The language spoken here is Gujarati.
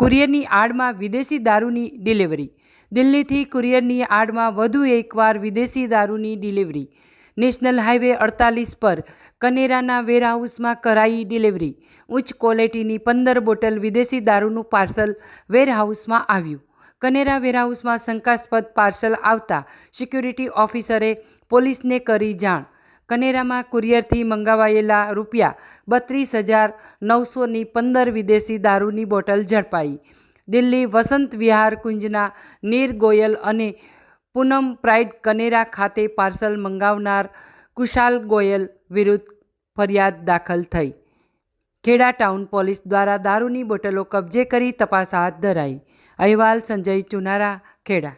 કુરિયરની આડમાં વિદેશી દારૂની ડિલિવરી. દિલ્હીથી કુરિયરની આડમાં વધુ એકવાર વિદેશી દારૂની ડિલિવરી. નેશનલ હાઈવે અડતાલીસ પર કનેરાના વેરહાઉસમાં કરાઈ ડિલિવરી. ઉચ્ચ ક્વોલિટીની પંદર બોટલ વિદેશી દારૂનું પાર્સલ વેરહાઉસમાં આવ્યું. કનેરા વેરહાઉસમાં શંકાસ્પદ પાર્સલ આવતા સિક્યુરિટી ઓફિસરે પોલીસને કરી જાણ. કનેરામાં કુરિયરથી મંગાવાયેલા રૂપિયા બત્રીસ હજાર નવસોની પંદર વિદેશી દારૂની બોટલ ઝડપાઈ. દિલ્હી વસંત વિહાર કુંજના નીર ગોયલ અને પૂનમ પ્રાઇડ કનેરા ખાતે પાર્સલ મંગાવનાર કુશાલ ગોયલ વિરુદ્ધ ફરિયાદ દાખલ થઈ. ખેડા ટાઉન પોલીસ દ્વારા દારૂની બોટલો કબજે કરી તપાસ હાથ ધરાઈ. અહેવાલ સંજય ચુનારા, ખેડા.